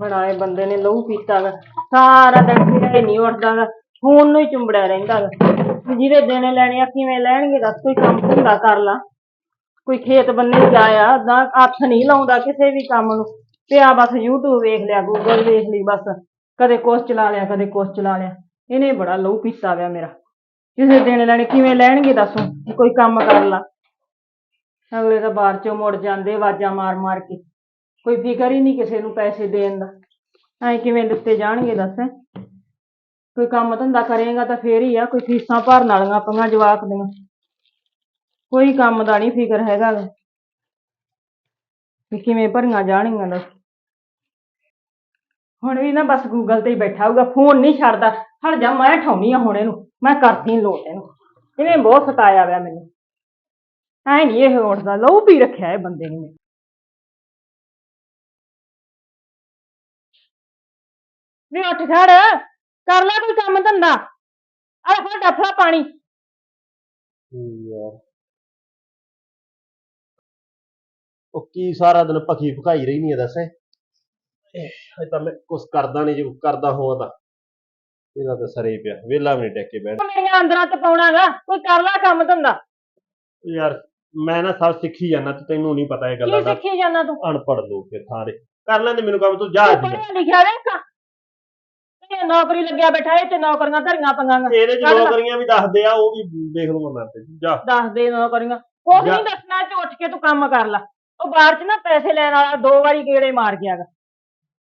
ਬਣਾਏ ਬੰਦੇ ਨੇ ਲਹੂ ਪੀਤਾ ਗਾ। ਸਾਰਾ ਦਿਨ ਫਿਰ ਨਹੀਂ ਉੱਠਦਾ ਗਾ। ਫੋਨ ਨੂੰ ਹੀ ਚੁੰਬੜਿਆ ਰਹਿੰਦਾ ਗਾ। ਵੀ ਜਿਹਦੇ ਦੇਣੇ ਲੈਣੇ ਆ, ਕਿਵੇਂ ਲੈਣਗੇ ਦੱਸ, ਕੋਈ ਕੰਮ ਧੰਦਾ ਕਰ ਲਾ। ਕੋਈ ਖੇਤ ਬੰਨੇ ਜਾਇਆ, ਨਾ ਹੱਥ ਨਹੀਂ ਲਾਉਂਦਾ ਕਿਸੇ ਵੀ ਕੰਮ ਨੂੰ। ਪਿਆ ਬਸ YouTube ਵੇਖ ਲਿਆ, Google ਵੇਖ ਲਈ ਬਸ। ਕਦੇ ਕੁਛ ਚਲਾ ਲਿਆ, ਕਦੇ ਕੁਛ ਚਲਾ ਲਿਆ। ਇਹਨੇ ਬੜਾ ਲਹੂ ਪੀਤਾ ਗਿਆ ਮੇਰਾ। ਕਿਸੇ ਦੇਣੇ ਲੈਣੇ, ਕਿਵੇਂ ਲੈਣਗੇ ਦੱਸੋ ਕੋਈ ਕੰਮ ਕਰ ਲਾ। ਅਗਲੇ ਤਾਂ ਬਾਹਰ ਚੋਂ ਮੁੜ ਜਾਂਦੇ, ਆਵਾਜ਼ਾਂ ਮਾਰ ਮਾਰ ਕੇ। ਕੋਈ ਫਿਕਰ ਹੀ ਨਹੀਂ ਕਿਸੇ ਨੂੰ ਪੈਸੇ ਦੇਣ ਦਾ। ਐ ਕਿਵੇਂ ਦਿੱਤੇ ਜਾਣਗੇ ਦੱਸ? ਕੋਈ ਕੰਮ ਧੰਦਾ ਕਰੇਗਾ ਤਾਂ ਫੇਰ ਹੀ ਆ, ਕੋਈ ਫੀਸਾਂ ਭਰਨ ਵਾਲੀਆਂ ਆਪਣੀਆਂ ਜਵਾਕ ਦੀਆਂ। ਕੋਈ ਕੰਮ ਦਾ ਨਹੀਂ ਫਿਕਰ ਹੈਗਾ ਗਾ। ਵੀ ਕਿਵੇਂ ਭਰੀਆਂ ਜਾਣਗੀਆਂ ਦੱਸ? ਹੁਣ ਵੀ ਨਾ ਬਸ ਗੂਗਲ ਤੇ ਹੀ ਬੈਠਾ ਹੋਊਗਾ, ਫੋਨ ਨਹੀਂ ਛੱਡਦਾ। ਹਟ ਜਾ, ਮੈਂ ਠਾਉਣੀ ਆ ਹੁਣ ਇਹਨੂੰ, ਮੈਂ ਕਰਦੀ ਲੋਟ ਇਹਨੂੰ। ਇਹਨੇ ਬਹੁਤ ਸਤਾਇਆ ਹੋਇਆ ਮੈਨੂੰ। ਐ ਨਹੀਂ ਇਹ ਉੱਠਦਾ, ਲਹੂ ਪੀ ਰੱਖਿਆ ਇਹ ਬੰਦੇ ਨੇ। ਵੀ ਉੱਠ ਖੜ ਕਰ ਲੈ ਕੋਈ ਕੰਮ ਧੰਦਾ। ਆ ਫੜ ਡੱਫਾ ਪਾਣੀ। ਯਾਰ ਉਹ ਕੀ ਸਾਰਾ ਦਿਨ ਭਖੀ ਭਖਾਈ ਰਹਿਨੀ ਆ ਦੱਸ ਇਹ ਤਾਂ ਮੈਂ ਕੁਛ ਕਰਦਾ ਨਹੀਂ ਜੇ ਕਰਦਾ ਹੋਵਾਂ ਤਾਂ। ਇਹਦਾ ਤਾਂ ਸਰੇ ਹੀ ਪਿਆ ਵਿਹਲਾ ਵੀ ਨਹੀਂ ਟੱਕੇ ਬੈਠ। ਮੇਰੀਆਂ ਅੰਦਰਾਂ ਤੇ ਪਾਉਣਾਗਾ ਕੋਈ ਕਰ ਲੈ ਕੰਮ ਧੰਦਾ। ਯਾਰ ਮੈਂ ਨਾ ਸਭ ਸਿੱਖੀ ਜਾਂਦਾ ਤੇ ਤੈਨੂੰ ਨਹੀਂ ਪਤਾ ਇਹ ਗੱਲਾਂ ਦਾ ਸਿੱਖੀ ਜਾਂਦਾ ਤੂੰ? ਅਨਪੜ੍ਹ ਲੋਕ ਸਾਰੇ। ਕਰ ਲੈਂਦੇ ਮੈਨੂੰ ਕੰਮ ਤੂੰ ਜਾ ਤੂੰ ਅੱਜ ਪੜ੍ਹਿਆ ਲਿਖਿਆ ਵੇਖਾ। ਤੇ ਨੌਕਰੀ ਲੱਗਿਆ ਬੈਠਾ ਇਹ ਤੇ ਨੌਕਰੀਆਂ ਧਰੀਆਂ ਪੰਗਾਂ। ਇਹਦੇ ਚ ਕਰ ਲੈ। ਨੌਕਰੀਆਂ ਵੀ ਦੱਸਦੇ ਆ ਉਹ ਵੀ ਦੇਖ ਲੂੰਗਾ ਮੈਂ ਤੇ ਜਾ ਦੱਸ ਦੇ ਨੌਕਰੀਆਂ। ਜਾ। ਨਹੀਂ ਦੱਸਣਾ ਤੇ ਉੱਠ ਕੇ ਤੂੰ ਕੰਮ ਕਰ ਲੈ। ਉਹ ਬਾਹਰ ਚ ਨਾ ਪੈਸੇ ਲੈਣ ਵਾਲਾ ਦੋ ਵਾਰੀ ਗੇੜੇ ਮਾਰ ਗਿਆ ਗਾ।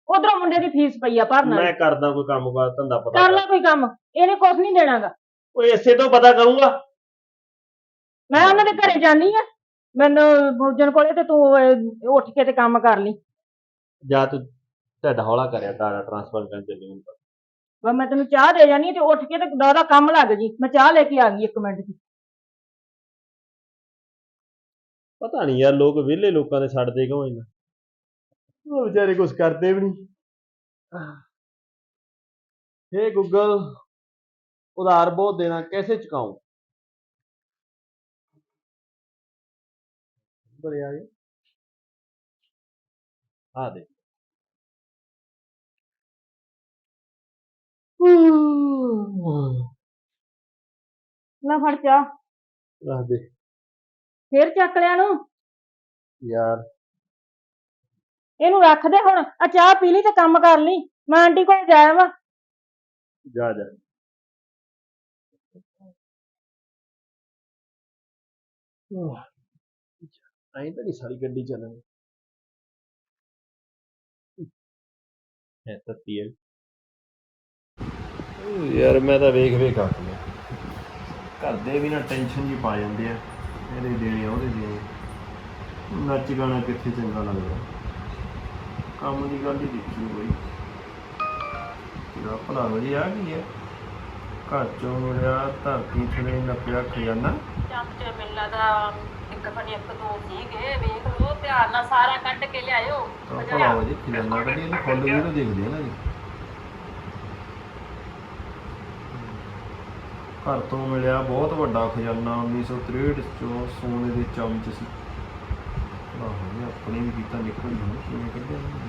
ਉਧਰੋਂ ਮੁੰਡੇ ਦੀ ਫੀਸ ਪਈ ਆ ਭਰਨ ਮੈਂ ਕਰਦਾ ਕੋਈ ਕੰਮ ਬਾਤ ਧੰਦਾ ਪਤਾ ਕਰ ਲੈ ਕੋਈ ਕੰਮ ਇਹਨੇ ਕੁਛ ਨਹੀਂ ਦੇਣਾਗਾ ਉਹ ਇਸੇ ਤੋਂ ਪਤਾ ਕਰੂੰਗਾ। ਮੈਂ ਉਹਨਾਂ ਦੇ ਘਰੇ ਜਾਨੀ ਆ। ਮੈਨੂੰ ਭੋਜਨ ਕੋਲੇ ਤੇ ਤੂੰ ਅਹ, ਉੱਠ ਕੇ ਤੇ ਕੰਮ ਕਰ ਲਈ। ਜਾਂ ਤੂੰ ਢੱਡ ਹੌਲਾ ਕਰਿਆ ਟਾੜਾ ਟ੍ਰਾਂਸਫਰ ਕਰਨ ਚੱਲੀ ਹੁਣ ਵਾ ਮੈਂ ਤੈਨੂੰ ਚਾਹ ਦੇ ਜਾਨੀ ਤੇ ਉੱਠ ਕੇ ਤੇ ਦਾਦਾ ਕੰਮ ਲੱਗ ਜੀ। ਮੈਂ ਚਾਹ ਲੈ ਕੇ ਆ ਗਈ ਇੱਕ ਮਿੰਟ ਦੀ। ਪਤਾ ਨਹੀਂ ਯਾਰ ਲੋਕ ਵਿਹਲੇ ਲੋਕਾਂ ਦੇ ਛੱਡਦੇ ਕਿਉਂ ਇੰਨਾ? ਉਹ ਵਿਚਾਰੇ ਕੁਝ ਕਰਦੇ ਵੀ ਨਹੀਂ ਹੇ ਗੂਗਲ ਉਧਾਰ ਬਹੁਤ ਦੇਣਾ ਕੈਸੇ ਚੁਕਾਉਂ ਬਰੇ ਆ ਗਏ। ਆ ਦੇ। ਲੈ ਫੜ ਚਾਹ। ਰੱਖ ਦੇ। ਫੇਰ ਚੱਕ ਲਿਆ ਨੂੰ ਯਾਰ। ਇਹਨੂੰ ਰੱਖ ਦੇ ਹੁਣ। ਆ ਚਾਹ ਪੀ ਲਈ ਤੇ ਕੰਮ ਕਰ ਲਈ। ਮੈਂ ਆਂਟੀ ਕੋਲ ਜਾਇਆ ਵਾ ਜਾ ਜਾ। ਐਂ ਤਾਂ ਨਹੀਂ ਸਾਰੀ ਗੱਡੀ ਚੱਲਣੀ। ਹੈ। ਤੱਤੀ ਹੈ ਯਾਰ ਮੈਂ ਤਾਂ ਵੇਖ ਵੇਖ ਆ ਗਿਆ ਘਰ ਦੇ ਵੀ ਨਾ ਟੈਨਸ਼ਨ ਜੀ ਪਾ ਜਾਂਦੇ ਆ। ਇਹਦੇ ਦੇਣੇ ਉਹਦੇ ਦੇਣੇ ਨੱਚ ਗਾਣਾ ਕਿੱਥੇ ਚੰਗਾ ਲੱਗਦਾ। ਕੰਮ ਦੀ ਗੱਲ ਹੀ ਦੇਖੀ ਕੋਈ ਤੇਰਾ ਭਲਾ ਵਧੀਆ ਕੀ ਹੈ ਘਰ ਚੋਂ ਮੁੜਿਆ ਧਰਤੀ ਥਲੇ ਨੱਪਿਆ ਖਜ਼ਾਨਾ। ਚੰਦ ਚ ਮਿਲਣਾ ਦਾ ਇੱਕ ਫਣੀ ਇੱਕ ਦੋ ਸੀਗੇ ਵੇਖ ਲਓ ਧਿਆਨ ਨਾਲ ਸਾਰਾ ਕੱਢ ਕੇ ਲਿਆਇਓ। ਤਾਂ ਭਲਾ ਵਜੇ ਖਜ਼ਾਨਾ ਕੱਢੀ ਇਹਨੂੰ ਫੁੱਲ ਵੀ ਤਾਂ ਦੇਖਦੇ ਆ ਨਾ ਜੀ। ਘਰ ਤੋਂ ਮਿਲਿਆ ਬਹੁਤ ਵੱਡਾ ਖਜ਼ਾਨਾ 1963 ਚੋਂ ਸੋਨੇ ਦੇ ਚਮਚ ਸੀ। ਆਹੋ ਇਹ ਆਪਣੇ ਵੀ ਕੀਤਾ ਨਿਕਲ ਜੂ ਕਿਵੇਂ ਕੱਢਿਆ ਇਹਨੇ?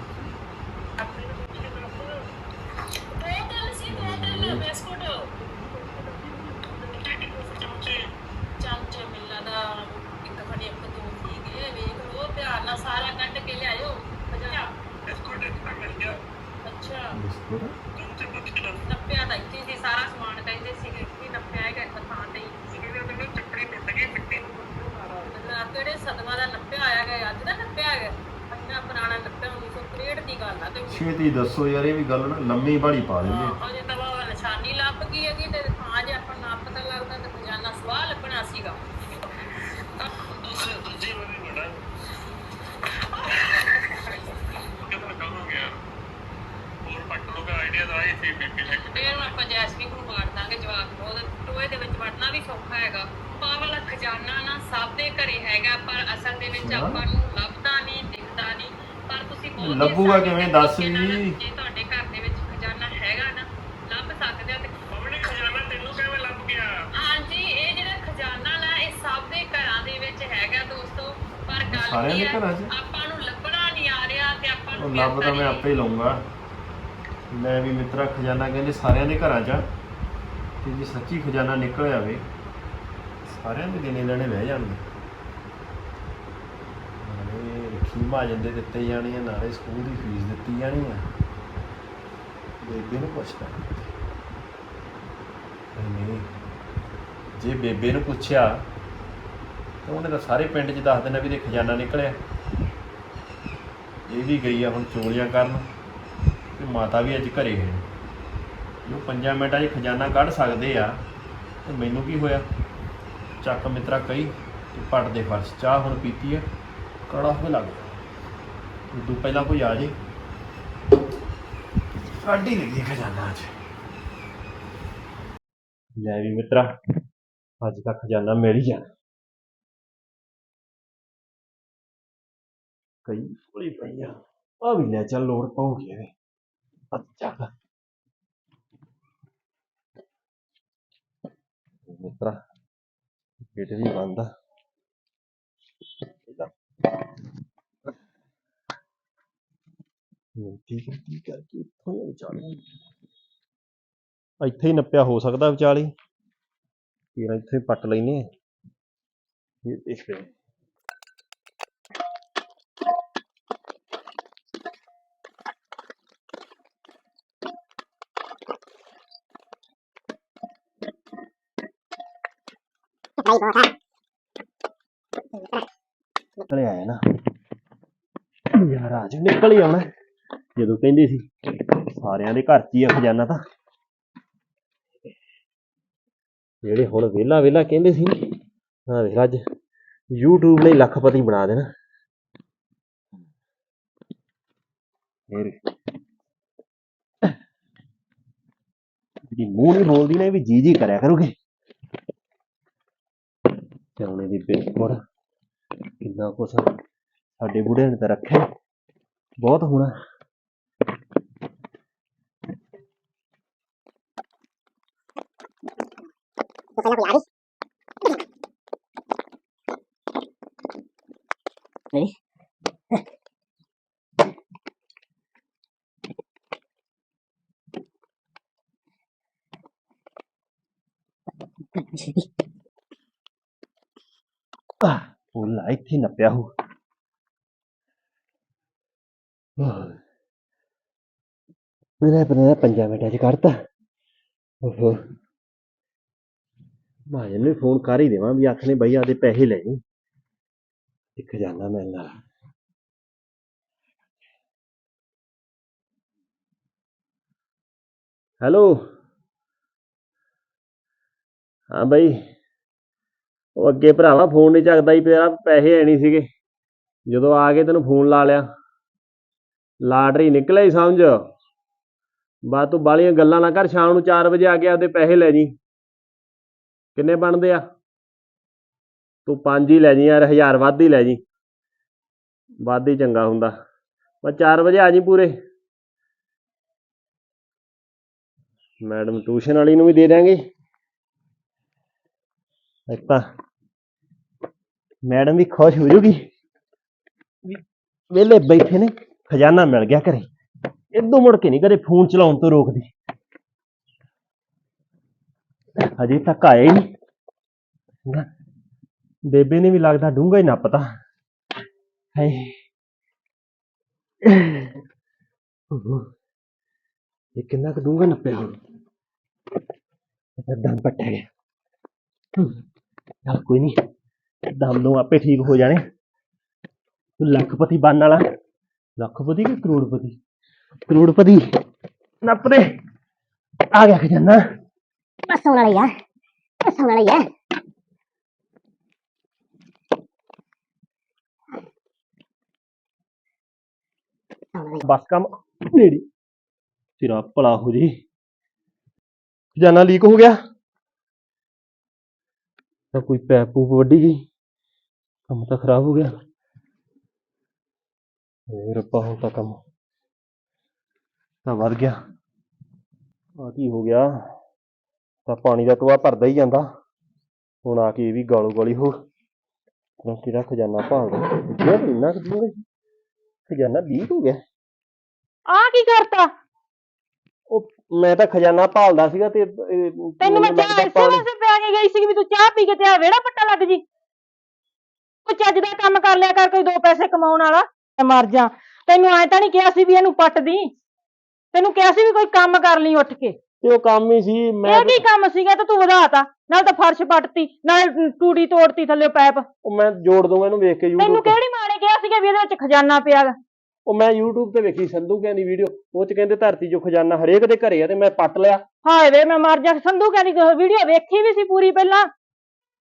ਚੰਦ ਚ ਮਿਲਣਾ ਦਾ ਇੱਕ ਫਣੀ ਇੱਕ ਦੋ ਸੀਗੇ ਵੇਖ ਲਓ ਧਿਆਨ ਨਾਲ ਸਾਰਾ ਕੱਢ ਕੇ ਲਿਆਇਓ ਅੱਛਾ ਬਿਸਕੁਟ ਨੱਪਿਆ ਤਾਂ ਇੱਥੇ ਸੀ ਸਾਰਾ ਸਮਾਨ ਕਹਿੰਦੇ ਸੀਗੇ ਕਿ ਨੱਪਿਆ ਹੈਗਾ ਇੱਕ ਥਾਂ ਤੇ ਹੀ ਮਤਲਬ ਕਿਹੜੇ ਸਦਮਾ ਦਾ ਨੱਪਿਆ ਆਇਆ ਗਿਆ ਅੱਜ ਦਾ ਨੱਪਿਆ ਗਿਆ। ਅੰਨਾ ਪੁਰਾਣਾ ਨੱਪਿਆ 1963 ਦੀ ਗੱਲ ਆ ਤੇ ਛੇਤੀ ਦੱਸੋ ਯਾਰ ਇਹ ਵੀ ਗੱਲ ਨਾ ਲੰਮੀ ਬਾੜੀ ਪਾ ਦਿੰਦੇ ਆ। ਅਜੇ ਤਾਂ ਵਾ ਨਿਸ਼ਾਨੀ ਲੱਭ ਗਈ ਹੈਗੀ ਤੇ ਥਾਂ ਜੇ ਆਪਾਂ ਨੂੰ ਨਾ ਪਤਾ ਲੱਗਦਾ ਤੇ ਖਜ਼ਾਨਾ ਸਵਾਹ ਲੱਭਣਾ ਸੀਗਾ। ਫਿਰ ਹੁਣ ਆਪਾਂ ਜੈਸਮੀਨ ਨੂੰ ਮਾਰ ਦਾਂਗੇ ਜਵਾਬ ਉਹਦੇ ਟੋਏ ਦੇ ਵਿੱਚ ਵੜਨਾ ਵੀ ਸੌਖਾ ਹੈਗਾ। ਖਜ਼ਾਨਾ ਨਾ ਸਭ ਦੇ ਘਰੇ ਹੈਗਾ ਪਰ ਅਸਲ ਦੇ ਵਿੱਚ। ਆਪਾਂ ਨੂੰ ਲੱਭਦਾ ਨਹੀਂ ਦਿਖਦਾ ਨਹੀਂ ਪਰ ਤੁਸੀਂ ਬਹੁਤ ਲੱਭੂਗਾ ਕਿਵੇਂ? ਦੱਸ ਵੀ। ਜੇ ਤੁਹਾਡੇ ਘਰ ਦੇ ਵਿੱਚ ਖਜ਼ਾਨਾ ਹੈਗਾ ਨਾ ਲੱਭ ਸਕਦੇ ਹੋ ਤੇ ਹਾਂਜੀ ਇਹ ਜਿਹੜਾ ਖਜ਼ਾਨਾ ਨਾ ਇਹ ਸਭ ਦੇ ਘਰਾਂ ਦੇ ਵਿੱਚ ਹੈਗਾ ਦੋਸਤੋ ਪਰ ਗੱਲ ਸਾਰਿਆਂ ਕੀ ਦੇ ਹੈ ਘਰਾਂ 'ਚ? ਆਪਾਂ ਨੂੰ ਲੱਭਣਾ ਨਹੀਂ ਆ ਰਿਹਾ ਤੇ ਆਪਾਂ ਉਹ ਲੱਭ ਤਾਂ ਮੈਂ ਆਪੇ ਹੀ ਲਊਂਗਾ ਮੈਂ ਵੀ ਮਿੱਤਰਾ ਖਜ਼ਾਨਾ ਕਹਿੰਦੇ ਸਾਰਿਆਂ ਦੇ ਘਰਾਂ 'ਚ ਆ। ਤੇ ਜੇ ਸੱਚੀ ਖਜ਼ਾਨਾ ਨਿਕਲ ਆਵੇ ਸਾਰਿਆਂ ਦੇ ਦਿਨੇ ਲੈਣੇ ਬਹਿ ਜਾਣਗੇ। ਨਾਲੇ ਰੱਖੀ ਮਹਾਜਨ ਦੇ ਦਿੱਤੇ ਜਾਣੇ ਆ, ਨਾਲੇ ਸਕੂਲ ਦੀ ਫੀਸ ਦਿੱਤੀ ਜਾਣੀ ਆ। ਬੇਬੇ ਨੂੰ ਪੁੱਛਦਾ। ਨਹੀਂ ਜੇ ਬੇਬੇ ਨੂੰ ਪੁੱਛਿਆ, ਤਾਂ ਉਹਨੇ ਤਾਂ ਸਾਰੇ ਪਿੰਡ 'ਚ ਦੱਸ ਦੇਣਾ ਵੀ ਇਹ ਖਜ਼ਾਨਾ ਨਿਕਲਿਆ। ਇਹ ਵੀ ਗਈ ਆ ਹੁਣ ਚੋਰੀਆਂ ਕਰਨ, ਤੇ ਮਾਤਾ ਵੀ ਅੱਜ ਘਰੇ ਹੈ। ਜੋ ਪੰਜਾਂ ਮਿੰਟਾਂ 'ਚ ਖਜ਼ਾਨਾ ਕੱਢ ਸਕਦੇ ਆ, ਤੇ ਮੈਨੂੰ ਕੀ ਹੋਇਆ? ਚੱਕ ਮਿੱਤਰਾ ਕਈ ਤੇ ਪੱਟ ਦੇ ਫਰਸ਼, ਚਾਹ ਹੁਣ ਪੀਤੀ ਆ ਕੜਾ ਹੋਵੇ ਲੱਗ ਉਦੋਂ ਪਹਿਲਾਂ ਕੋਈ ਆ ਜੇ। ਸਾਡੀ ਹੀ ਲਈਏ ਖਜ਼ਾਨਾ ਅੱਜ। ਲੈ ਵੀ ਮਿੱਤਰਾ, ਅੱਜ ਦਾ ਖਜ਼ਾਨਾ ਮਿਲ ਹੀ ਜਾਣਾ। ਕਈ ਭੁਲੀ ਪਈ ਆ। ਆ ਵੀ ਲੈ ਚੱਲ, ਲੋੜ ਪਊਗੀ ਇਹਦੇ। ਅੱਛਾ ਮਿੱਤਰਾ ਗੇਟ ਵੀ ਬੰਦ ਆ ਮਿੰਟੀ ਕਰਕੇ ਇੱਥੋਂ ਹੀ ਵਿਚਾਲੇ ਇੱਥੇ ਹੀ ਨੱਪਿਆ ਹੋ ਸਕਦਾ ਵਿਚਾਲੇ। ਫਿਰ ਇੱਥੇ ਹੀ ਪੱਟ ਲੈਨੇ ਇਹ ਦੇਖਦੇ ਹਾਂ। ਨਿਕਲ ਆਇਆ ਨਾ ਯਾਰ ਅੱਜ ਨਿਕਲ ਹੀ ਆਉਣਾ। ਜਦੋਂ ਕਹਿੰਦੇ ਸੀ, ਸਾਰਿਆਂ ਦੇ ਘਰ 'ਚ ਹੀ ਆ ਖਜ਼ਾਨਾ ਤਾਂ। ਜਿਹੜੇ ਹੁਣ ਵਿਹਲਾ ਵਿਹਲਾ ਕਹਿੰਦੇ ਸੀ ਹਾਂ ਵੇਖ ਅੱਜ, YouTube ਨੇ ਲੱਖਪਤੀ ਬਣਾ ਦੇਣਾ। ਫਿਰ ਜਿਹੜੀ ਮੂੰਹ ਨਹੀਂ ਬੋਲਦੀ ਨਾ, ਇਹ ਵੀ ਜੀ ਜੀ ਕਰਿਆ ਕਰੋਗੇ। ਤੇ ਉਹਨੇ ਦੀ ਬਿਲਕੁਲ ਕਿੰਨਾ ਕੁਛ ਸਾਡੇ ਬੁੜੇ ਨੇ ਤਾਂ ਰੱਖਿਆ। ਬਹੁਤ ਹੋਣਾ ਫੁੱਲ ਆ ਇੱਥੇ ਨੱਪਿਆ ਹੋ ਮੇਰਾ ਪਤਾ ਪੰਜਾਂ ਮਿੰਟਾਂ ਚ ਕੱਢਤਾ। ਓਹੋ। ਮਾਜਨ ਨੂੰ ਫੋਨ ਕਰ ਹੀ ਦੇਵਾਂ ਵੀ ਆਖ ਨੇ ਬਈ ਆਦੇ ਪੈਸੇ ਲੈ ਜੀ ਤੇ ਖਜ਼ਾਨਾ ਮਿਲਣਾ ਹੈਲੋ। ਹਾਂ ਬਈ। ਉਹ ਅੱਗੇ ਭਰਾਵਾ ਫੋਨ ਨਹੀਂ ਚੱਕਦਾ ਹੀ ਪਿਆ ਪੈਸੇ ਹੈ ਨਹੀਂ ਸੀਗੇ। ਜਦੋਂ ਆ ਕੇ ਤੈਨੂੰ ਫੋਨ ਲਾ ਲਿਆ। ਲਾਟਰੀ ਨਿਕਲਿਆ ਹੀ ਸਮਝ। ਬਾ ਤੂੰ ਬਾਲੀਆਂ ਗੱਲਾਂ ਨਾ ਕਰ, ਸ਼ਾਮ ਨੂੰ 4 ਵਜੇ ਆ ਕੇ ਆਪਦੇ ਪੈਸੇ ਲੈ ਜੀ। ਕਿੰਨੇ ਬਣਦੇ ਆ? ਤੂੰ ਪੰਜ ਹੀ ਲੈ ਜੀ, ਯਾਰ ਹਜ਼ਾਰ ਵੱਧ ਹੀ ਲੈ ਜੀ। ਵੱਧ ਹੀ ਚੰਗਾ ਹੁੰਦਾ। ਬਸ 4 ਵਜੇ ਆ ਜੀ ਪੂਰੇ। ਮੈਡਮ ਟਿਊਸ਼ਨ ਵਾਲੀ ਨੂੰ ਵੀ ਦੇ ਦਿਆਂਗੇ। ਇੱਕ ਤਾਂ ਮੈਡਮ ਵੀ ਖੁਸ਼ ਹੋ ਜੂਗੀ। ਵਿਹਲੇ ਬੈਠੇ ਨੇ, ਖਜ਼ਾਨਾ ਮਿਲ ਗਿਆ ਘਰੇ। ਇਦੋਂ ਮੁੜ ਕੇ ਨਹੀਂ ਕਦੇ ਫੋਨ ਚਲਾਉਣ ਤੋਂ ਰੋਕਦੀ। ਹਜੇ ਤੱਕ ਆਇਆ ਹੀ ਨਹੀਂ। ਬੇਬੇ ਨੇ ਵੀ ਲੱਗਦਾ ਡੂੰਘਾ ਹੀ ਨੱਪਤਾ। ਹਾਏ। ਇਹ ਕਿੰਨਾ ਕੁ ਡੂੰਘਾ ਨੱਪਿਆ ਹੁਣ। ਇਹ ਦਮ ਪੱਟਿਆ ਗਿਆ। ਹਮ, ਕੋਈ ਨਹੀਂ ਦਮ ਨੂੰ ਆਪੇ ਠੀਕ ਹੋ ਜਾਣੇ। ਤੂੰ ਲੱਖਪਤੀ ਬਣ ਵਾਲਾ। ਲੱਖਪਤੀ ਕਿ ਕਰੋੜਪਤੀ? ਕਰੋੜਪਤੀ। ਨੱਪ ਦੇ ਆ ਗਿਆ ਖਜ਼ਾਨਾ। ਬਸ ਆਉਣ ਵਾਲਾ ਆ। ਬਸ ਵਾਲਾ ਕੰਮ ਨੇੜੀ। ਤੇਰਾ ਭਲਾ ਹੋ ਜੀ। ਖਜ਼ਾਨਾ ਲੀਕ ਹੋ ਗਿਆ। ਤਾਂ ਕੋਈ ਪੈਪ ਪੂਪ ਵੱਢੀ ਗਈ। ਕੰਮ ਤਾਂ ਖਰਾਬ ਹੋ ਗਿਆ। ਏ ਰੱਬਾ ਹੁਣ ਤਾਂ ਕੰਮ ਤਾਂ ਵੱਧ ਗਿਆ। ਆ ਕੀ ਹੋ ਗਿਆ? ਤਾਂ ਪਾਣੀ ਦਾ ਟੋਆ ਭਰਦਾ ਹੀ ਜਾਂਦਾ। ਹੁਣ ਆ ਕੇ ਇਹ ਵੀ ਗਾਲੋ ਗਾਲੀ ਹੋ ਤਾਂ ਕਿਹੜਾ ਖਜ਼ਾਨਾ ਭਾਲਦਾ ਜਿਹੜਾ ਇੰਨਾ ਕੁ ਦੂੰਗਾ ਖਜ਼ਾਨਾ ਲੀਕ ਹੋ ਗਿਆ। ਆ ਕੀ ਕਰਤਾ? ਉਹ ਮੈਂ ਤਾਂ ਖਜ਼ਾਨਾ ਭਾਲਦਾ ਸੀਗਾ ਤੇ ਤੈਨੂੰ ਮੈਂ ਚਾਹ ਇਸੇ ਵਾਸਤੇ ਪੈ ਕੇ ਗਈ ਸੀ ਵੀ ਤੂੰ ਚਾਹ ਪੀ ਕੇ ਤੇ ਆ ਵਿਹੜਾ ਪੱਟਾ ਲੱਗ ਜੀ। ਕੋਈ ਚੱਜ ਦਾ ਕੰਮ ਕਰ ਲਿਆ ਕਰ ਕੋਈ ਦੋ ਪੈਸੇ ਕਮਾਉਣ ਵਾਲਾ। ਮੈਂ ਮਰ ਜਾ। ਤੈਨੂੰ ਐ ਤਾਂ ਨਹੀਂ ਕਿਹਾ ਸੀ ਵੀ ਇਹਨੂੰ ਪੱਟ ਦੀ। ਤੈਨੂੰ ਕਿਹਾ ਸੀ ਵੀ ਕੋਈ ਕੰਮ ਕਰ ਲਈ ਉੱਠ ਕੇ? ਤੇ ਉਹ ਕੰਮ ਹੀ ਸੀ ਮੈਂ ਇਹ ਕੀ ਕੰਮ ਸੀਗਾ ਤਾਂ ਤੂੰ ਵਧਾਤਾ ਨਾਲ ਤਾਂ ਫਰਸ਼ ਪੱਟਤੀ ਨਾਲ ਟੂੜੀ ਤੋੜਤੀ ਥੱਲੇ ਪੈਪ ਉਹ ਮੈਂ ਜੋੜ ਦੂੰਗਾ ਇਹਨੂੰ ਵੇਖ ਕੇ ਤੈਨੂੰ YouTube ਤੇ। ਕਿਹੜੀ ਮਾਂ ਨੇ ਕਿਹਾ ਸੀਗਾ ਵੀ ਇਹਦੇ ਵਿੱਚ ਖਜ਼ਾਨਾ ਪਿਆ ਗਾ? ਉਹ ਮੈਂ YouTube ਤੇ ਵੇਖੀ ਸੰਧੂ ਕਹਿੰਦੀ ਵੀਡੀਓ ਉਹ ਚ ਕਹਿੰਦੇ ਧਰਤੀ ਜੋ ਖਜ਼ਾਨਾ ਹਰੇਕ ਦੇ ਘਰੇ ਆ ਤੇ ਮੈਂ ਪੱਟ ਲਿਆ। ਹਾਏ ਵੇ ਮੈਂ ਮਰ ਜਾ ਸੰਧੂ ਕਹਿੰਦੀ ਵੀਡੀਓ ਵੇਖੀ ਵੀ ਸੀ ਪੂਰੀ ਪਹਿਲਾਂ।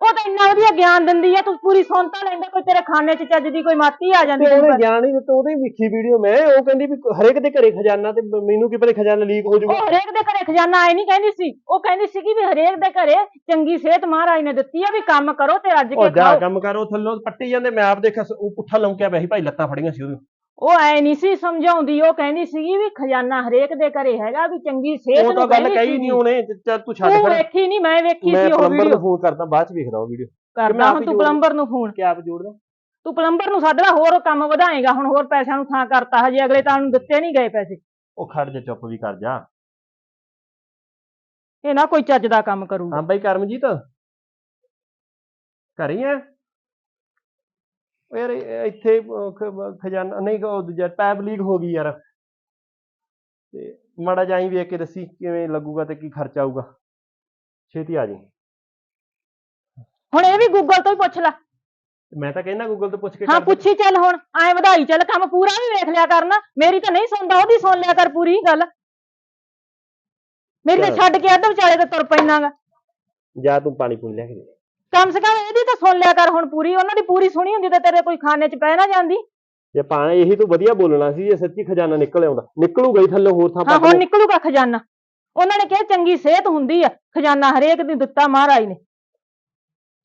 ਉਹ ਤਾਂ ਇੰਨਾ ਵਧੀਆ ਗਿਆਨ ਦਿੰਦੀ ਆ ਤੂੰ ਪੂਰੀ ਸੁਣ ਤਾਂ ਲੈਂਦਾ ਕੋਈ ਤੇਰੇ ਖਾਨੇ 'ਚ ਚੱਜ ਦੀ ਕੋਈ ਮਾਤੀ ਆ ਜਾਂਦੀ ਤੇ ਉਹਨੇ। ਗਿਆਨ ਹੀ ਦਿੱਤਾ ਉਹਦੇ ਵੇਖੀ ਵੀਡੀਓ ਮੈਂ ਉਹ ਕਹਿੰਦੀ ਵੀ ਹਰੇਕ ਦੇ ਘਰੇ ਖਜ਼ਾਨਾ ਤੇ ਮ- ਮੈਨੂੰ ਕੀ ਪਤਾ ਖਜ਼ਾਨਾ ਲੀਕ ਹੋ ਜਾਊਗਾ ਹਰੇਕ ਦੇ ਘਰੇ ਖਜ਼ਾਨਾ ਆਏ ਨਹੀਂ ਕਹਿੰਦੀ ਸੀ ਉਹ ਕਹਿੰਦੀ ਸੀਗੀ ਵੀ ਹਰੇਕ ਦੇ ਘਰੇ ਚੰਗੀ ਸਿਹਤ ਮਹਾਰਾਜ ਨੇ ਦਿੱਤੀ ਆ ਵੀ ਕੰਮ ਕਰੋ ਤੇ ਰੱਜ ਉਹ ਕੇ ਜਾ ਖਾਓ। ਕੰਮ ਕਰ ਉਹ ਥੱਲੋਂ ਪੱਟੀ ਜਾਂਦੇ ਮੈਂ ਆਪ ਦੇਖਿਆ ਸ- ਉਹ ਪੁੱਠਾ ਲੰਕਿਆ ਪਿਆ ਸੀ ਭਾਈ ਲੱਤਾਂ ਫੜੀਆਂ ਸੀ ਉਹਦੇ ਉਹ ਐ ਨਹੀਂ ਸੀ ਸਮਝਾਉਂਦੀ ਉਹ ਕਹਿੰਦੀ ਸੀਗੀ ਵੀ ਖਜ਼ਾਨਾ ਹਰੇਕ ਦੇ ਘਰੇ ਹੈਗਾ ਵੀ ਚੰਗੀ ਸਿਹਤ ਉਹ ਤਾਂ ਨੂੰ ਗੱਲ ਕਹਿੰਦੀ ਕਹੀ ਸੀਗੀ। ਨਹੀਂ ਉਹਨੇ ਤੇ ਚੱਲ ਤੂੰ ਛੱਡ ਤੂੰ ਖੜਾ ਵੇਖੀ ਨਹੀਂ ਮੈਂ ਵੇਖੀ ਮੈਂ ਸੀ ਉਹ ਪਲੰਬਰ ਨੂੰ ਵੀਡੀਓ। ਫੋਨ ਕਰਦਾ ਬਾਅਦ ਚ ਵੇਖਦਾ ਉਹ ਵੀਡੀਓ। ਕਰਦਾ ਆਪ ਹੁਣ ਹੀ ਤੂੰ ਪਲੰਬਰ ਨੂੰ ਫੋਨ। ਕਿਆ ਆਪ ਜੋੜਦਾ? ਤੂੰ ਪਲੰਬਰ ਨੂੰ ਸੱਦ ਲੈ ਹੋਰ ਕੰਮ ਵਧਾਏਗਾ ਹੁਣ ਹੋਰ ਪੈਸਿਆਂ ਨੂੰ ਥਾਂ ਕਰਤਾ ਹਜੇ ਅਗਲੇ ਤਾਂ ਨੂੰ ਦਿੱਤੇ ਨਹੀਂ ਗਏ ਪੈਸੇ। ਉਹ ਖੜ ਜਾ ਚੁੱਪ ਵੀ ਕਰ ਜਾ। ਇਹ ਨਾ ਕੋਈ ਚੱਜ ਦਾ ਕੰਮ ਕਰੂਗਾ। ਹਾਂ ਬਾਈ ਕਰਮਜੀਤ। ਘਰੇ ਹੀ ਆ ਉਹ ਯਾਰ ਇੱਥੇ ਖਜ਼ਾਨਾ ਨਹੀਂ ਉਹ ਦੂਜਾ ਟੈਬ ਲੀਕ ਹੋ ਗਈ ਯਾਰ। ਤੇ ਮਾੜਾ ਜਾਈ ਵੇਖ ਕੇ ਦੱਸੀ ਕਿਵੇਂ ਲੱਗੂਗਾ ਤੇ ਕੀ ਖਰਚਾ ਆਊਗਾ। ਛੇਤੀ ਆ ਜੀ ਹੁਣ ਇਹ ਵੀ ਗੂਗਲ ਤੋਂ ਹੀ ਪੁੱਛ ਲੈ। ਮੈਂ ਤਾਂ ਕਹਿੰਦਾ ਗੂਗਲ ਤੋਂ ਪੁੱਛ ਕੇ ਹਾਂ। ਪੁੱਛੀ ਚੱਲ ਹੁਣ। ਐ ਵਧਾਈ ਚੱਲ ਕੰਮ ਪੂਰਾ ਵੀ ਵੇਖ ਲਿਆ ਕਰਨਾ। ਮੇਰੀ ਤਾਂ ਨਹੀਂ ਸੁਣਦਾ ਉਹਦੀ ਸੁਣ ਲਿਆ ਕਰ ਪੂਰੀ ਗੱਲ। ਮੇਰੀ ਤਾਂ। ਛੱਡ ਕੇ ਅੱਧ ਵਿਚਾਲੇ ਤੇ ਤੁਰ ਪੈਣਾਗਾ ਜਾ ਤੂੰ ਪਾਣੀ ਪੂਣੀ ਲੈ ਕੇ ਦੇ। ਕਮ ਸੇ ਕਮ ਇਹਦੀ ਤਾਂ ਸੁਣ ਲਿਆ ਕਰ ਹੁਣ ਪੂਰੀ ਉਹਨਾਂ ਦੀ ਪੂਰੀ ਸੁਣੀ ਹੁੰਦੀ ਤਾਂ ਤੇਰੇ ਕੋਈ ਖਾਨੇ 'ਚ ਪੈ ਨਾ ਜਾਂਦੀ। ਜੇ ਪਾਣੀ ਇਹੀ ਤੂੰ ਵਧੀਆ ਬੋਲਣਾ ਸੀ ਜੇ ਸੱਚੀ ਖਜ਼ਾਨਾ ਨਿਕਲ ਆਉਂਦਾ। ਨਿਕਲੂਗਾ ਹੀ ਥੱਲੇ ਹੋਰ ਥਾਂ ਹਾਂ ਹੁਣ। ਨਿਕਲੂਗਾ ਖਜ਼ਾਨਾ। ਉਹਨਾਂ ਨੇ ਕਿਹਾ ਚੰਗੀ ਸਿਹਤ ਹੁੰਦੀ ਆ ਖਜ਼ਾਨਾ ਹਰੇਕ ਦੀ ਦਿੱਤਾ ਮਹਾਰਾਜ ਨੇ।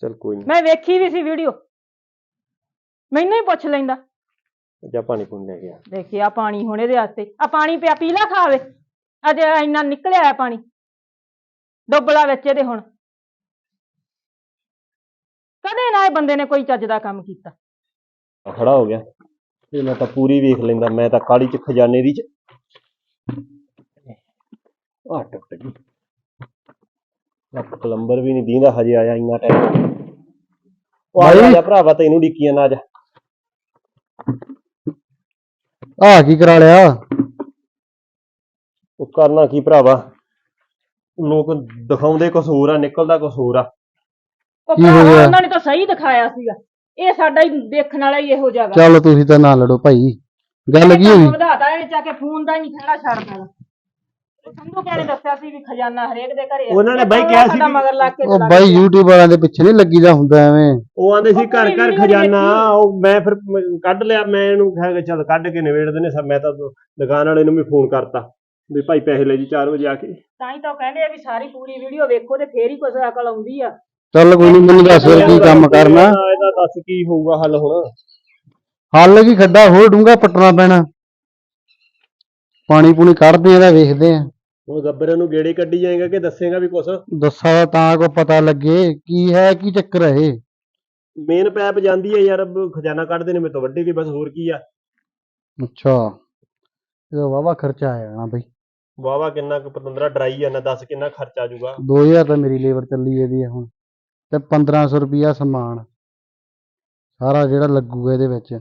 ਚੱਲ ਕੋਈ ਨਹੀਂ ਮੈਂ ਵੇਖੀ ਵੀ ਸੀ ਵੀਡੀਓ। ਮੈਨੂੰ ਹੀ ਪੁੱਛ ਲੈਂਦਾ। ਜਾ ਪਾਣੀ ਪੂਣੀ ਲੈ ਕੇ ਆ। ਦੇਖਿਆ ਪਾਣੀ ਹੁਣ ਇਹਦੇ ਵਾਸਤੇ। ਆ ਪਾਣੀ ਪਿਆ ਪੀ ਲੈ ਖਾਵੇ। ਅੱਜ ਇੰਨਾ ਨਿਕਲਿਆ ਆ ਪਾਣੀ। ਡੁੱਬਲਾ ਵਿੱਚ ਇਹਦੇ ਹੁਣ। ਕਦੇ ਨਾ ਇਹ ਬੰਦੇ ਨੇ ਕੋਈ ਚੱਜ ਦਾ ਕੰਮ ਕੀਤਾ। ਖੜਾ ਹੋ ਗਿਆ। ਤੇ ਮੈਂ ਤਾਂ ਪੂਰੀ ਵੇਖ ਲੈਂਦਾ ਮੈਂ ਤਾਂ ਕਾਲੀ ਚ ਖਜ਼ਾਨੇ ਦੀ ਚ। ਆ ਟੁੱਟ ਗਈ। ਲੱਕ ਪਲੰਬਰ ਵੀ ਨਹੀਂ ਦੀਂਦਾ ਹਜੇ ਆਇਆ ਇੰਨਾ ਟਾਈਮ ਉਹ ਆ ਜਾ, ਭਰਾਵਾ ਤੈਨੂੰ ਡਿੱਕੀਆਂ ਨਾ ਜਾ। ਆ ਕੀ ਕਰਾ ਲਿਆ? ਉਹ ਕਰਨਾ ਕੀ ਭਰਾਵਾ? ਲੋਕ ਦਿਖਾਉਂਦੇ ਕੁਛ ਹੋਰ ਆ ਨਿਕਲਦਾ ਕੁਛ ਹੋਰ ਆ। ਉਹ ਕੀ ਹੋ ਭਰਾਵਾ ਗਿਆ? ਉਹਨਾਂ ਨੇ ਤਾਂ ਸਹੀ ਦਿਖਾਇਆ ਸੀਗਾ ਇਹ ਸਾਡਾ ਹੀ ਦੇਖਣ ਵਾਲਾ ਹੀ ਇਹੋ ਜਿਹਾ ਵਾ ਚੱਲ ਤੁਸੀਂ ਤਾਂ ਨਾ ਲੜੋ ਭਾਈ ਗੱਲ ਕੀ ਹੋਈ ਵਧਾਤਾ ਇਹ ਚਾ ਕੇ ਫੋਨ ਦਾ ਹੀ ਨਹੀਂ ਖੜਾ ਛੱਡਦਾ ਗਾ। ਉਹ ਸੰਧੂ ਕਹਿੰਦੇ ਦੱਸਿਆ ਸੀ ਵੀ ਖਜ਼ਾਨਾ ਹਰੇਕ ਦੇ ਘਰੇ ਆ। ਉਹਨਾਂ ਨੇ ਇਹ ਬਾਈ ਤਾਂ ਕਿਹਾ ਸੀ ਸਾਡਾ ਵੀ- ਮਗਰ ਲੱਗ ਕੇ ਉਹ ਚਲਾ ਬਾਈ ਗਿਆ। YouTube ਵਾਲਿਆਂ ਦੇ ਪਿੱਛੇ ਨਹੀਂ ਲੱਗੀਦਾ ਹੁੰਦਾ ਐਵੇਂ ਉਹ ਆਂਦੇ ਸੀ ਉਹ ਘਰ ਘਰ ਵੀਡੀਓ ਖਜ਼ਾਨਾ। ਉਹ ਮੈਂ ਫਿਰ ਮ- ਕੱਢ ਲਿਆ ਮੈਂ ਇਹਨੂੰ ਕਿਹਾ ਕਿ ਚੱਲ ਕੱਢ ਕੇ ਨਿਬੇੜ ਦਿੰਦੇ ਸਾ ਮੈਂ ਤਾਂ ਦੁਕਾਨ ਵਾਲੇ ਨੂੰ ਵੀ ਫੋਨ ਕਰਤਾ ਵੀ ਭਾਈ ਪੈਸੇ ਲੈ ਜੀ 4 ਵਜੇ ਆ ਕੇ ਤਾਂ ਹੀ ਤਾਂ ਉਹ ਕਹਿੰਦੇ ਆ ਵੀ ਸਾਰੀ ਪੂਰੀ ਵੀਡੀਓ ਵੇਖੋ ਤੇ ਫੇਰ ਹੀ ਕੁਝ ਅਕਲ ਆਉਂਦੀ ਆ ਚੱਲ ਕੋਈ ਨਹੀਂ ਮੈਨੂੰ ਦੱਸ ਫਿਰ ਕੀ ਕੰਮ ਕਰਨਾ। ਇਹਦਾ ਦੱਸ ਕੀ ਹੋਊਗਾ ਹੱਲ ਹੁਣ? ਹੱਲ ਕੀ ਖੱਡਾ ਹੋਰ ਡੂੰਗਾ ਪੱਟਣਾ ਪੈਣਾ। ਪਾਣੀ ਪੂਣੀ ਕੱਢਦੇ ਆ ਇਹਦਾ ਵੇਖਦੇ ਆ। ਹੁਣ ਗੱਬਰ ਨੂੰ ਗੇੜੇ ਕੱਢੀ ਜਾਏਗਾ ਕਿ ਦੱਸੇਗਾ ਵੀ ਕੁਛ? ਦੱਸਾਂ ਤਾਂ ਕੋ ਪਤਾ ਲੱਗੇ ਕੀ ਹੈ ਕੀ ਚੱਕਰ ਹੈ ਇਹ? ਮੇਨ ਪੈਪ ਜਾਂਦੀ ਹੈ ਯਾਰ ਬ- ਖਜ਼ਾਨਾ ਕੱਢਦੇ ਨੇ ਮੇਰੇ ਤੋਂ ਵੱਡੀ ਕੀ ਬਸ ਹੋਰ ਕੀ ਆ? ਅੱਛਾ ਇਹਦਾ ਵਾਵਾ ਖਰਚਾ ਆ ਜਾਣਾ ਬਈ। ਵਾਵਾ ਕਿੰਨਾ ਕੁ ਪਤੰਦਰਾ ਡਰਾਈ ਜਾਂਦਾ ਦੱਸ ਕਿੰਨਾ ਖਰਚ ਆ ਜਾਊਗਾ। 2000 ਤਾਂ ਮੇਰੀ ਲੇਬਰ ਚੱਲੀ ਇਹਦੀ ਆ ਹੁਣ। ਤੇ 1500 ਰੁਪਿਆ ਸਮਾਨ। ਸਾਰਾ ਜਿਹੜਾ ਲੱਗੂਗਾ ਇਹਦੇ ਵਿੱਚ।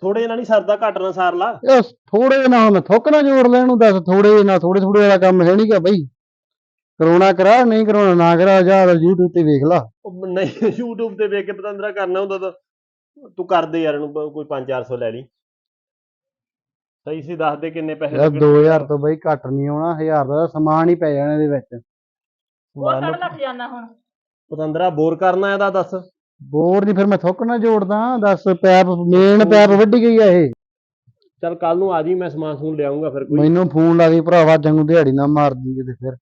ਥੋੜੇ ਨਾਲ ਨਹੀਂ ਸਰਦਾ ਘੱਟ ਨਾ ਸਾਰ ਲਾ। ਇਹ ਥੋੜੇ ਨਾ ਹੁਣ ਥੁੱਕ ਨਾ ਜੋੜ ਲੈਣ ਨੂੰ ਦੱਸ ਥੋੜੇ ਨਾ ਥੋੜੇ ਥੋੜੇ ਵਾਲਾ ਕੰਮ ਹੈ ਨਹੀਂਗਾ ਬਈ। ਕਰਾਉਣਾ ਕਰਾ ਨਹੀਂ ਕਰਾਉਣਾ ਨਾ ਕਰਾ ਜਾ YouTube ਤੇ ਵੇਖ ਲਾ। ਨਹੀਂ YouTube ਤੇ ਵੇਖ ਕੇ ਪਤੰਦਰਾ ਕਰਨਾ ਹੁੰਦਾ ਤਾਂ ਤੂੰ ਕਰਦੇ ਯਾਰ ਇਹਨੂੰ ਬ- ਕੋਈ 5-400 ਲੈ ਲਈ। ਸਹੀ ਸੀ ਦੱਸ ਦੇ ਕਿੰਨੇ ਪੈਸੇ ਯਾਰ ਲੱਗਣਗੇ। 2000 ਤੋਂ ਬਈ ਘੱਟ ਨਹੀਂ ਆਉਣਾ 1000 ਦਾ ਸਮਾਨ ਹੀ ਪੈ ਜਾਣਾ ਇਹਦੇ ਵਿੱਚ। ਉਹ ਮੰਨ ਕੱਢ ਲੈ ਖਜ਼ਾਨਾ ਹੁਣ। ਪਤੰਦਰਾ ਬੋਰ ਕਰਨਾ ਇਹਦਾ ਦੱਸ। ਬੋਰ ਨਹੀਂ ਫਿਰ ਮੈਂ ਥੁੱਕ ਨਾ ਜੋੜਦਾ ਦੱਸ ਪੈਪ ਮੇਨ ਪੈਪ ਵੱਢੀ ਗਈ ਆ ਇਹ। ਚੱਲ ਕੱਲ ਨੂੰ ਆ ਜੀ ਮੈਂ ਸਮਾਨ ਸਮੂਨ ਲਿਆਉਂਗਾ ਫਿਰ ਕੋਈ। ਮੈਨੂੰ ਫੋਨ ਲਾ ਦੀ ਭਰਾਵਾ ਜੰਗੂ ਦਿਹਾੜੀ ਨਾ ਮਾਰਦੀ ਕਿਤੇ ਫਿਰ।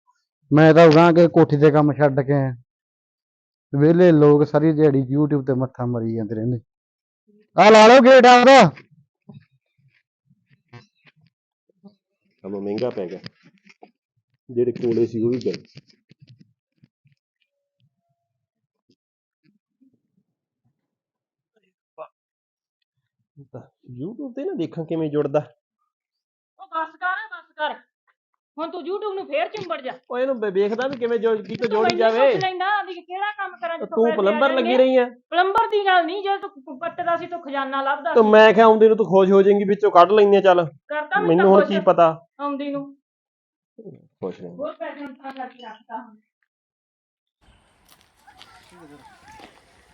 ਮੈਂ ਤਾਂ ਉਗਾਂ ਕੇ ਕੋਠੀ ਤੇ ਕੰਮ ਛੱਡ ਕੇ ਆਇਆ। ਵਿਹਲੇ ਲੋਕ ਸਾਰੀ ਦਿਹਾੜੀ YouTube ਤੇ ਮੱਥਾ ਮਰੀ ਜਾਂਦੇ ਰਹਿੰਦੇ। ਆ ਲਾ ਲਓ ਗੇਟ ਆ ਉਹਦਾ ਕੰਮ ਮਹਿੰਗਾ ਪੈ ਗਿਆ। ਜਿਹੜੇ ਕੋਲੇ ਸੀ ਉਹ ਵੀ ਗਏ। YouTube ਤੇ ਨਾ ਦੇਖਾਂ ਕਿਵੇਂ ਜੁੜਦਾ। ਬਸ ਕਰ ਬਸ ਕਰ। ਹੁਣ ਤੂੰ YouTube ਨੂੰ ਫੇਰ ਚਿੰਬੜ ਜਾ। ਉਹ ਇਹਨੂੰ ਵੇ- ਵੇਖਦਾ ਵੀ ਕਿਵੇਂ ਜੋ ਕੀ ਤੋਂ ਤੂੰ ਜੋੜੀ ਜਾਵੇ ਪੁੱਛ ਲੈਂਦਾ ਵੀ ਕਿਹੜਾ ਕੰਮ ਕਰਾਂ ਜਿੱਥੋਂ ਤੂੰ ਪੈਸੇ ਆ ਪਲੰਬਰ ਲੱਗੀ ਜਾਣਗੇ। ਰਹੀ ਆ। ਪਲੰਬਰ ਦੀ ਗੱਲ ਨਹੀਂ ਜੇ ਤੂੰ ਪੱਟਦਾ ਸੀ ਤੂੰ ਖਜ਼ਾਨਾ ਲੱਭਦਾ ਤੇ ਸੀ। ਮੈਂ ਕਿਹਾ ਆਉਂਦੀ ਨੂੰ ਤੂੰ ਖੁਸ਼ ਹੋ ਜਾਏਂਗੀ ਵਿੱਚੋਂ ਕੱਢ ਲੈਂਦੇ ਆ ਚੱਲ। ਕਰਤਾ ਮੈਂ ਮੈਨੂੰ ਹੁਣ ਕੀ ਪਤਾ। ਆਉਂਦੀ ਨੂੰ। ਖੁਸ਼ ਨਹੀਂ ਹੋਰ ਪੈਸੇ ਹੁਣ ਤਾਂ ਕਰਕੇ ਰੱਖਤਾ ਹੁਣ।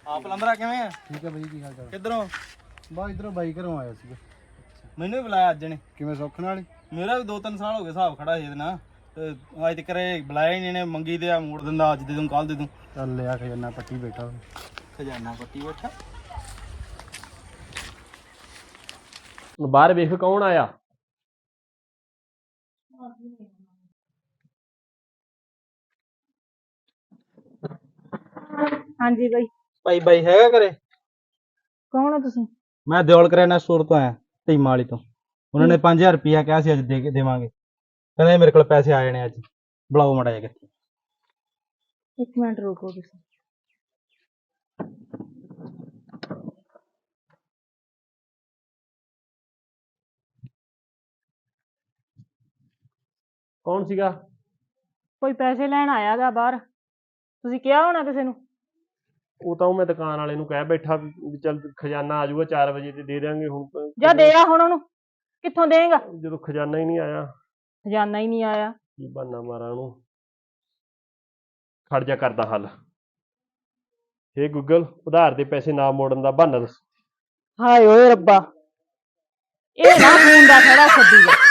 ਆ ਪਲੰਬਰਾ ਕਿਵੇਂ ਆ? ਠੀਕ ਹੈ ਬਾਈ ਕੀ ਹਾਲ ਚਾਲ? ਕਿੱਧਰੋਂ? ਬਾ ਇਧਰੋਂ ਬਾਈ ਘਰੋਂ ਆਇਆ ਸੀਗਾ। ਮੈਨੂੰ ਵੀ ਬੁਲਾਇਆ ਅੱਜ ਨੇ ਕਿਵੇਂ ਸੁੱਖ ਨਾਲ ਹੀ? ਮੇਰਾ ਵੀ 2-3 ਸਾਲ ਹੋ ਗਏ ਹਿਸਾਬ ਖੜਾ ਸੀ ਇਹਦੇ ਨਾਲ। ਤੇ ਅੱਜ ਤੱਕ ਇਹ ਬੁਲਾਇਆ ਹੀ ਨਹੀਂ ਨੇ ਮੰਗੀ ਤੇ ਆ ਮੋੜ ਦਿੰਦਾ ਅੱਜ ਦੇ ਦੂੰ ਕੱਲ ਦੇ ਦੂੰ। ਚੱਲ ਲਿਆ ਖਜ਼ਾਨਾ ਪੱਟੀ ਬੈਠਾ। ਖਜ਼ਾਨਾ ਪੱਟੀ ਬੈਠਾ। ਹੁਣ ਬਾਹਰ ਵੇਖ ਕੌਣ ਆਇਆ? ਹਾਂਜੀ ਬਾਈ। ਭਾਈ ਬਾਈ ਹੈਗਾ ਘਰੇ? ਕੌਣ ਹੋ ਤੁਸੀਂ? ਮੈਂ ਦਿਓਲ ਕਰਿਆਨਾ ਸਟੋਰ ਤੋਂ ਆਇਆ ਢੀਮਾ ਵਾਲੀ ਤੋਂ। ਉਹਨਾਂ ਨੇ 5000 ਰੁਪਿਆ ਕਿਹਾ ਸੀ ਅੱਜ ਦੇ ਕੇ ਦੇਵਾਂਗੇ। ਕਹਿੰਦੇ ਮੇਰੇ ਕੋਲ ਪੈਸੇ ਆ ਜਾਣੇ ਅੱਜ। ਬੁਲਾਓ ਮੜਾ ਜਾ ਕੇ ਇੱਕ ਮਿੰਟ ਰੁਕੋ ਤੁਸੀਂ। ਕੌਣ ਸੀਗਾ? ਕੋਈ ਪੈਸੇ ਲੈਣ ਆਇਆਗਾ ਬਾਹਰ। ਤੁਸੀਂ ਕਿਹਾ ਹੋਣਾ ਕਿਸੇ ਨੂੰ? ਉਹ ਤਾਂ ਉਹ ਮੈਂ ਦੁਕਾਨ ਵਾਲੇ ਨੂੰ ਕਹਿ ਬੈਠਾ ਵੀ ਚੱਲ ਖਜ਼ਾਨਾ ਆ ਜਾਊਗਾ 4 ਵਜੇ ਤੇ ਦੇ ਦਿਆਂਗੇ ਹੁਣ ਤਾਂ। ਜਾਂ ਦੇ ਆ ਹੁਣ ਉਹਨੂੰ। ਕਿੱਥੋਂ ਦੇਗਾ ਜਦੋਂ ਖਜ਼ਾਨਾ ਹੀ ਨਹੀਂ ਆਇਆ। ਖਜ਼ਾਨਾ ਹੀ ਨਹੀਂ ਆਇਆ। ਕੀ ਬਹਾਨਾ ਮਾਰਾਂ ਉਹਨੂੰ। ਖੜ ਜਾ ਕਰਦਾ ਹੱਲ। ਹੇ ਗੂਗਲ ਉਧਾਰ ਦੇ ਪੈਸੇ ਨਾ ਮੋੜਨ ਦਾ ਬਹਾਨਾ ਦੱਸ। ਹਾਏ ਓਏ ਰੱਬਾ। ਇਹ ਨਾ ਦਾ ਖੜਾ ਛੱਡੀ ਜਾ।